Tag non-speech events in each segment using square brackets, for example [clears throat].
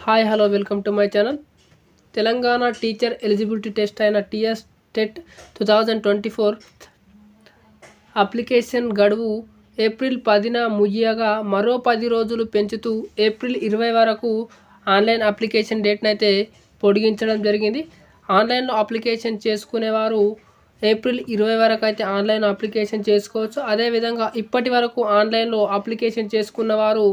Hi hello welcome to my channel Telangana teacher eligibility test అయిన TS TET two thousand twenty four application గడువు April పదిన ముగియగా మరో పది రోజులు పెంచుతూ ఏప్రిల్ ఇరవై వరకు ఆన్లైన్ అప్లికేషన్ డేట్ని అయితే పొడిగించడం జరిగింది. ఆన్లైన్లో అప్లికేషన్ చేసుకునేవారు ఏప్రిల్ ఇరవై వరకు అయితే ఆన్లైన్ అప్లికేషన్ చేసుకోవచ్చు. అదేవిధంగా ఇప్పటి వరకు ఆన్లైన్లో అప్లికేషన్ చేసుకున్న వారు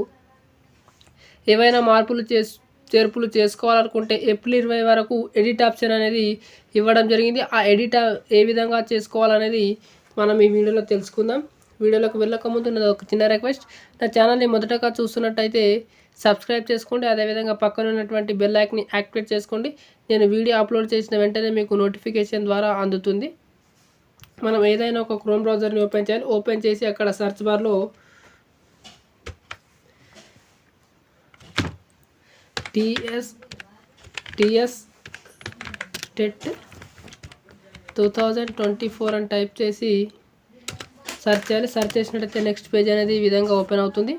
ఏవైనా మార్పులు చేసు చేర్పులు చేసుకోవాలనుకుంటే ఏప్రిల్ ఇరవై వరకు ఎడిట్ ఆప్షన్ అనేది ఇవ్వడం జరిగింది. ఆ ఎడిట్ ఏ విధంగా చేసుకోవాలనేది మనం ఈ వీడియోలో తెలుసుకుందాం. వీడియోలోకి వెళ్ళకముందు నాది ఒక చిన్న రిక్వెస్ట్ నా ఛానల్ని మొదటగా చూస్తున్నట్టయితే సబ్స్క్రైబ్ చేసుకోండి. అదేవిధంగా పక్కన ఉన్నటువంటి బెల్ ఐక్ని యాక్టివేట్ చేసుకోండి. నేను వీడియో అప్లోడ్ చేసిన వెంటనే మీకు నోటిఫికేషన్ ద్వారా అందుతుంది. మనం ఏదైనా ఒక క్రోమ్ బ్రౌజర్ని ఓపెన్ చేయాలి. ఓపెన్ చేసి అక్కడ సర్చ్ బార్లో TS TS TET two thousand twenty four అని టైప్ చేసి సెర్చ్ చేయాలి. సెర్చ్ చేసినట్టయితే నెక్స్ట్ పేజ్ అనేది ఈ విధంగా ఓపెన్ అవుతుంది.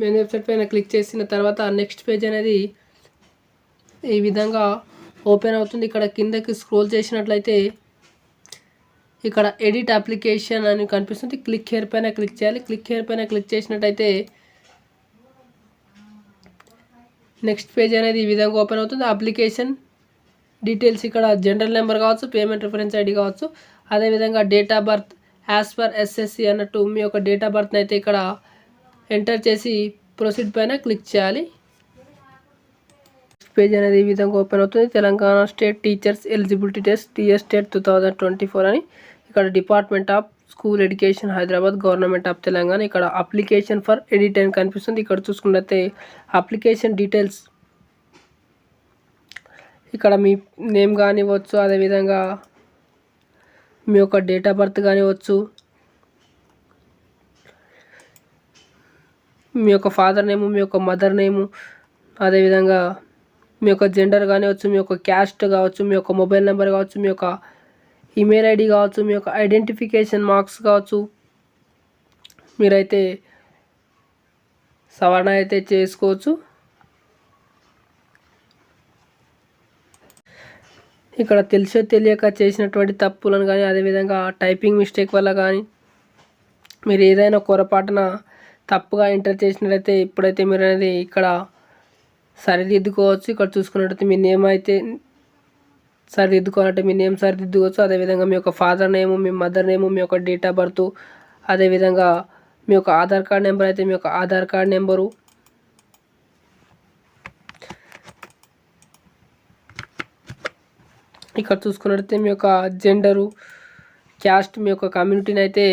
మెయిన్ వెబ్సైట్ పైన క్లిక్ చేసిన తర్వాత నెక్స్ట్ పేజ్ అనేది ఈ విధంగా ఓపెన్ అవుతుంది. ఇక్కడ కిందకి స్క్రోల్ చేసినట్లయితే ఇక్కడ ఎడిట్ అప్లికేషన్ అని కనిపిస్తుంది. క్లిక్ హెయిర్ పైన క్లిక్ చేయాలి. క్లిక్ హెయిర్ పైన క్లిక్ చేసినట్టయితే నెక్స్ట్ పేజ్ అనేది ఈ విధంగా ఓపెన్ అవుతుంది. అప్లికేషన్ డీటెయిల్స్ ఇక్కడ జనరల్ నెంబర్ కావచ్చు పేమెంట్ రిఫరెన్స్ ఐడి కావచ్చు. అదేవిధంగా date of birth as per SSC అన్నట్టు మీ యొక్క డేట్ ఆఫ్ బర్త్ని అయితే ఇక్కడ ఎంటర్ చేసి ప్రొసీడ్ పైన క్లిక్ చేయాలి. పేజ్ అనేది ఈ విధంగా ఓపెన్ అవుతుంది. Telangana state teachers eligibility test TS state two thousand twenty four అని. ఇక్కడ department of school education Hyderabad government of Telangana ఇక్కడ అప్లికేషన్ ఫర్ ఎడిట్ అని కనిపిస్తుంది. ఇక్కడ చూసుకున్నట్లయితే అప్లికేషన్ డీటెయిల్స్ ఇక్కడ మీ నేమ్ కానివ్వచ్చు అదేవిధంగా మీ యొక్క డేట్ ఆఫ్ బర్త్ కానివ్వచ్చు మీ యొక్క ఫాదర్ నేము మీ యొక్క మదర్ నేము అదేవిధంగా మీ యొక్క జెండర్ కానివచ్చు మీ యొక్క క్యాస్ట్ కావచ్చు మీ యొక్క మొబైల్ నెంబర్ కావచ్చు మీ యొక్క ఈమెయిల్ ఐడి కావచ్చు మీ యొక్క ఐడెంటిఫికేషన్ మార్క్స్ కావచ్చు మీరైతే సవరణ అయితే చేసుకోవచ్చు. ఇక్కడ తెలిసో తెలియక చేసినటువంటి తప్పులను కానీ అదేవిధంగా టైపింగ్ మిస్టేక్ వల్ల కానీ మీరు ఏదైనా పొరపాటున తప్పుగా ఎంటర్ చేసినట్లయితే ఇప్పుడైతే మీరు అనేది ఇక్కడ సరిదిద్దుకోవచ్చు. ఇక్కడ చూసుకున్నట్టయితే మీ నేమ్ అయితే సరిదిద్దుకోవాలంటే మీ నేమ్ సరిదిద్దుకోవచ్చు. అదేవిధంగా మీ యొక్క ఫాదర్ నేము మీ మదర్ నేము మీ యొక్క డేట్ ఆఫ్ బర్త్ అదేవిధంగా మీ యొక్క ఆధార్ కార్డ్ నెంబర్ అయితే మీ యొక్క ఆధార్ కార్డ్ నెంబరు. ఇక్కడ చూసుకున్నట్టయితే మీ యొక్క జెండరు క్యాస్ట్ మీ యొక్క కమ్యూనిటీని అయితే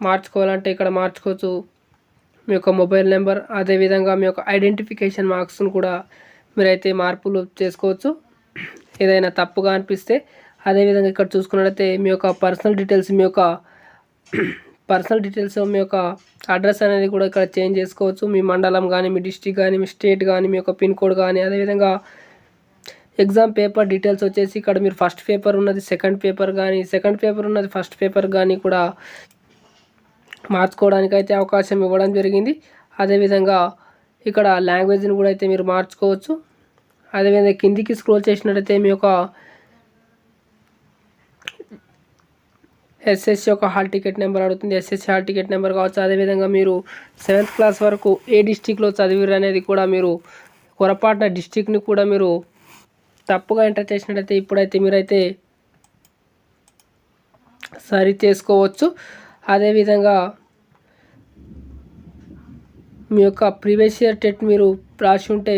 మార్చుకోవాలంటే ఇక్కడ మార్చుకోవచ్చు. మీ యొక్క మొబైల్ నెంబర్ అదేవిధంగా మీ యొక్క ఐడెంటిఫికేషన్ మార్క్స్ను కూడా మీరైతే మార్పులు చేసుకోవచ్చు. ఏదైనా తప్పుగా అనిపిస్తే అదేవిధంగా ఇక్కడ చూసుకున్నట్లయితే మీ యొక్క పర్సనల్ డీటెయిల్స్ మీ యొక్క [clears throat] పర్సనల్ డీటెయిల్స్ మీ యొక్క అడ్రస్ అనేది కూడా ఇక్కడ చేంజ్ చేసుకోవచ్చు. మీ మండలం కానీ మీ డిస్టిక్ కానీ మీ స్టేట్ కానీ మీ యొక్క పిన్ కోడ్ కానీ అదేవిధంగా ఎగ్జామ్ పేపర్ డీటెయిల్స్ వచ్చేసి ఇక్కడ మీరు ఫస్ట్ పేపర్ ఉన్నది సెకండ్ పేపర్ కానీ సెకండ్ పేపర్ ఉన్నది ఫస్ట్ పేపర్ కానీ కూడా మార్చుకోవడానికి అయితే అవకాశం ఇవ్వడం జరిగింది. అదేవిధంగా ఇక్కడ లాంగ్వేజ్ని కూడా అయితే మీరు మార్చుకోవచ్చు. అదేవిధంగా కిందికి స్క్రోల్ చేసినట్టయితే మీ యొక్క ఎస్ఎస్సి యొక్క హాల్ టికెట్ నెంబర్ అడుగుతుంది. ఎస్ఎస్సి హాల్ టికెట్ నెంబర్ కావచ్చు. అదేవిధంగా మీరు సెవెంత్ క్లాస్ వరకు ఏ డిస్టిక్లో చదివిరు అనేది కూడా మీరు పొరపాటున డిస్టిక్ని కూడా మీరు తప్పుగా ఎంటర్ చేసినట్టయితే ఇప్పుడైతే మీరైతే సరి చేసుకోవచ్చు. అదేవిధంగా మీ యొక్క ప్రీవియస్ ఇయర్ టెట్ మీరు రాసి ఉంటే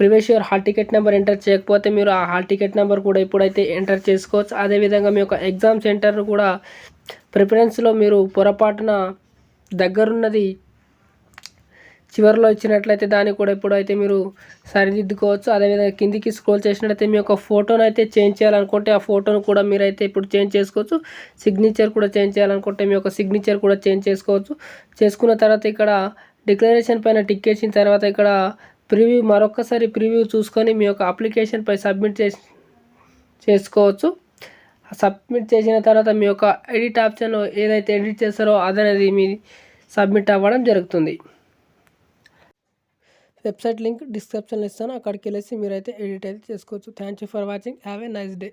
previous year hall ticket number enter చేయకపోతే మీరు ఆ హాల్ టికెట్ నెంబర్ కూడా ఇప్పుడైతే ఎంటర్ చేసుకోవచ్చు. అదేవిధంగా మీ యొక్క ఎగ్జామ్ సెంటర్ కూడా ప్రిఫరెన్స్లో మీరు పొరపాటున దగ్గరున్నది చివరిలో ఇచ్చినట్లయితే దాన్ని కూడా ఎప్పుడైతే మీరు సరిదిద్దుకోవచ్చు. అదేవిధంగా కిందికి స్క్రోల్ చేసినట్లయితే మీ యొక్క ఫోటోను అయితే చేంజ్ చేయాలనుకుంటే ఆ ఫోటోను కూడా మీరైతే ఇప్పుడు చేంజ్ చేసుకోవచ్చు. సిగ్నేచర్ కూడా చేంజ్ చేయాలనుకుంటే మీ యొక్క సిగ్నేచర్ కూడా చేంజ్ చేసుకోవచ్చు. చేసుకున్న తర్వాత ఇక్కడ డిక్లరేషన్ పైన టిక్ చేసిన తర్వాత ఇక్కడ ప్రివ్యూ మరొకసారి ప్రివ్యూ చూసుకొని మీ యొక్క అప్లికేషన్పై సబ్మిట్ చేసి చేసుకోవచ్చు. సబ్మిట్ చేసిన తర్వాత మీ యొక్క ఎడిట్ ఆప్షన్ ఏదైతే ఎడిట్ చేస్తారో అదనేది మీ సబ్మిట్ అవ్వడం జరుగుతుంది. వెబ్సైట్ లింక్ డిస్క్రిప్షన్లో ఇస్తాను. అక్కడికి వెళ్ళేసి మీరైతే ఎడిట్ అయితే చేసుకోవచ్చు. Thank you for watching. Have a nice day.